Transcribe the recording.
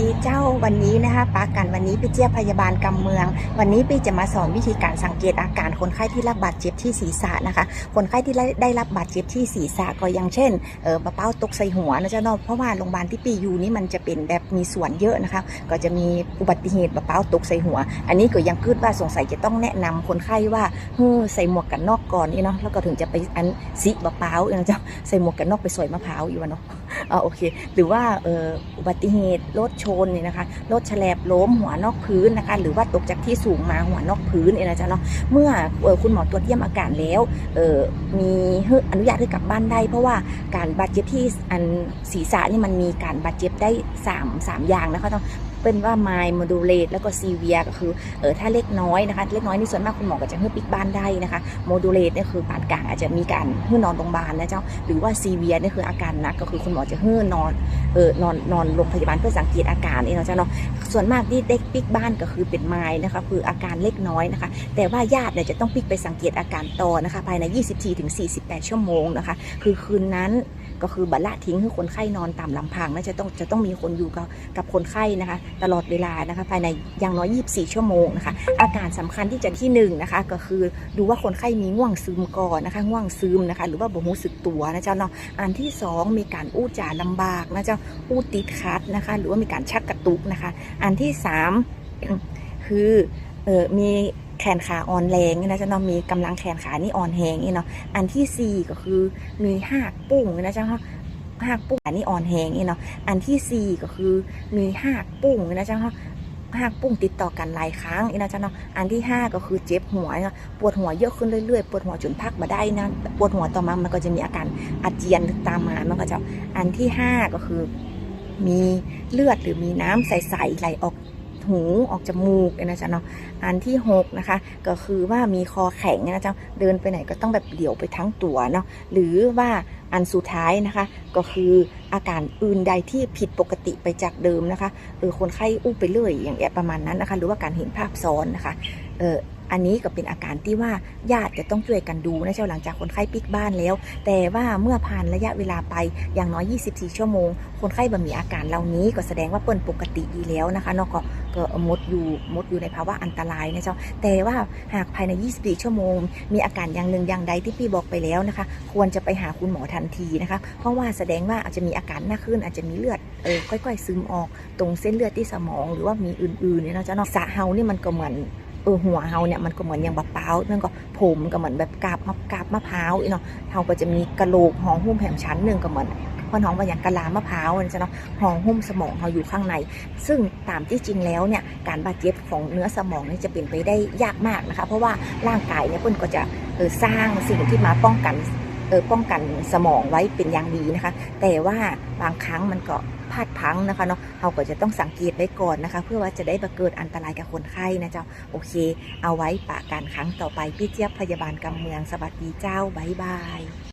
ดีเจ้าวันนี้นะคะปากันวันนี้พี่เจี๊ยบพยาบาลกำเมือง วันนี้พี่จะมาสอนวิธีการสังเกตอาการคนไข้ที่รับบาดเจ็บที่ศีรษะนะคะ คนไข้ที่ได้รับบาดเจ็บที่ศีรษะก็อย่างเช่นเออปะเป้าตกใส่หัวนะเจ้าเนาะเพราะว่าโรงพยาบาลที่ปีอยู่นี่มันจะเป็นแบบมีส่วนเยอะนะคะ ก็จะมีอุบัติเหตุปะเป้าตกใส่หัว อันนี้ก็ยังคิดว่าสงสัยจะต้องแนะนำคนไข้ว่าเฮ้อใส่หมวกกันน็อกก่อนนี่เนาะแล้วก็ถึงจะไปอันซิปะเป้านะเจ้าใส่หมวกกันน็อกไปสอยมะพร้าวอยู่วะเนาะ อ่าโอเค หรือว่าเอออุบัติเหตุรถชนเนี่ยนะคะรถแฉลบล้มหัวนอกพื้นนะคะ หรือว่าตกจากที่สูงมาหัวนอกพื้นเนี่ยนะจ๊ะเนาะเมื่อออคุณหมอตรวจเยี่ยมอาการแล้วเออมีอนุญาตให้กลับบ้านได้ เพราะว่าการบาดเจ็บที่อันศีรษะนี่มันมีการบาดเจ็บได้3 3อย่างนะคะต้อง เป็นว่าไมล์โมดูเลตแล้วก็ซีเวียก็คือเออถ้าเล็กน้อยนะคะเล็กน้อยนี่ส่วนมากคุณหมอก็จะให้ปิกบ้านได้นะคะโมดูเลตเนี่ยคือปานกลางอาจจะมีการให้นอนโรงพยาบาลนะเจ้าหรือว่าซีเวียเนี่ยคืออาการหนักก็คือคุณหมอจะให้นอนเออนอนนอนโรงพยาบาลเพื่อสังเกตอาการนี่นาะจ้าเนาะส่วนมากที่เด็กปิกบ้านก็คือเป็นไม้นะคะคืออาการเล็กน้อยนะคะ แต่ว่าญาติเนี่ยจะต้องปิกไปสังเกตอาการต่อนะคะภายใน 24ถึง48 ชั่วโมงนะคะ คือคืนนั้น ก็คือบัลละทิ้งให้คนไข้นอนตามลำพังนะจะต้องจะต้องมีคนอยู่กับกับคนไข้นะคะ ตลอดเวลานะคะ ภายในอย่างน้อย 24 ชั่วโมงนะคะ อาการสำคัญที่จะที่หนึ่งนะคะ ก็คือดูว่าคนไข้มีง่วงซึมก่อนนะคะ ง่วงซึมนะคะ หรือว่าบ่รู้สึกตัวนะเจ้าเนาะอันที่สองมีการอู้จ่าลำบากนะเจ้าอู้ติดคัดนะคะ หรือว่ามีการชักกระตุกนะคะ อันที่สามคือออมี แขนขาอ่อนแรงนะจ้าเนาะมีกำลังแขนขานี่อ่อนแหงนี่เนาะอันที่สี่ก็คือมีหักปุ้งนะจ้าเนาะหักปุ้งอันนี้อ่อนแหงนี่เนาะอันที่สี่ก็คือมีหักปุ้งนะจ้าเนาะหักปุ้งติดต่อกันหลายครั้งนะจ้าเนาะอันที่ห้าก็คือเจ็บหัวนะปวดหัวเยอะขึ้นเรื่อยๆ ปวดหัวจนพักมาได้นะปวดหัวต่อมามันก็จะมีอาการอาเจียนตามมามันก็จะอันที่ห้าก็คือมีเลือดหรือมีน้ำใสๆไหลออก หูออกจมูกนะจ๊ะเนาะอันที่หกนะคะก็คือว่ามีคอแข็งนะจ๊ะเดินไปไหนก็ต้องแบบเหลียวไปทั้งตัวเนาะหรือว่าอันสุดท้ายนะคะก็คืออาการอื่นใดที่ผิดปกติไปจากเดิมนะคะเออคนไข้อู้ไปเรื่อยอย่างเงี้ยประมาณนั้นนะคะหรือว่าการเห็นภาพซ้อนนะคะเอออันนี้ก็เป็นอาการที่ว่าญาติจะต้องช่วยกันดูนะเจ้าหลังจากคนไข้ปิกบ้านแล้ว แต่ว่าเมื่อผ่านระยะเวลาไปอย่างน้อย 24 ชั่วโมง คนไข้บ่มีอาการเหล่านี้ก็แสดงว่าเปิ้นปกติดีแล้วนะคะเนาะก็ ก็มดอยู่มดอยู่ในภาวะอันตรายนะเจ้า แต่ว่าหากภายใน 24 ชั่วโมง มีอาการอย่างหนึ่งอย่างใดที่พี่บอกไปแล้วนะคะ ควรจะไปหาคุณหมอทันทีนะคะ เพราะว่าแสดงว่าอาจจะมีอาการหน้าขึ้น อาจจะมีเลือดเออค่อย ๆ ซึมออกตรงเส้นเลือดที่สมอง หรือว่ามีอื่นๆเนี่ยนะเจ้าเนาะสะเฮานี่มันก็เหมือน เออหัวเฮาเนี่ยมันก็เหมือนอย่างบะเป้าเนั่นก็ผมก็เหมือนแบบกาบมะกาบมะพร้าวอีเนาะเฮาก็จะมีกระโหลกห้องหุ้มแผ่นชั้นหนึ่งก็เหมือนพนห้องว่าอย่างกะลามะพร้าวนะจ๊ะเนาะห้องหุ้มสมองเฮาอยู่ข้างใน ซึ่งตามที่จริงแล้วเนี่ยการบาดเจ็บของเนื้อสมองนี่จะเป็นไปได้ยากมากนะคะ เพราะว่าร่างกายเนี่ยเพิ่นก็จะเออสร้างสิ่งที่มาป้องกัน ออป้องกันสมองไว้เป็นอย่างดีนะคะ แต่ว่าบางครั้งมันก็พลาดพลั้งนะคะเนาะเราก็จะต้องสังเกตไว้ก่อนนะคะ เพื่อว่าจะได้บ่เกิดอันตรายกับคนไข้นะเจ้าโอเค เอาไว้ปะการครั้งต่อไปพี่เจี๊ยบพยาบาลกำเมืองสวัสดีเจ้าบ๊ายบาย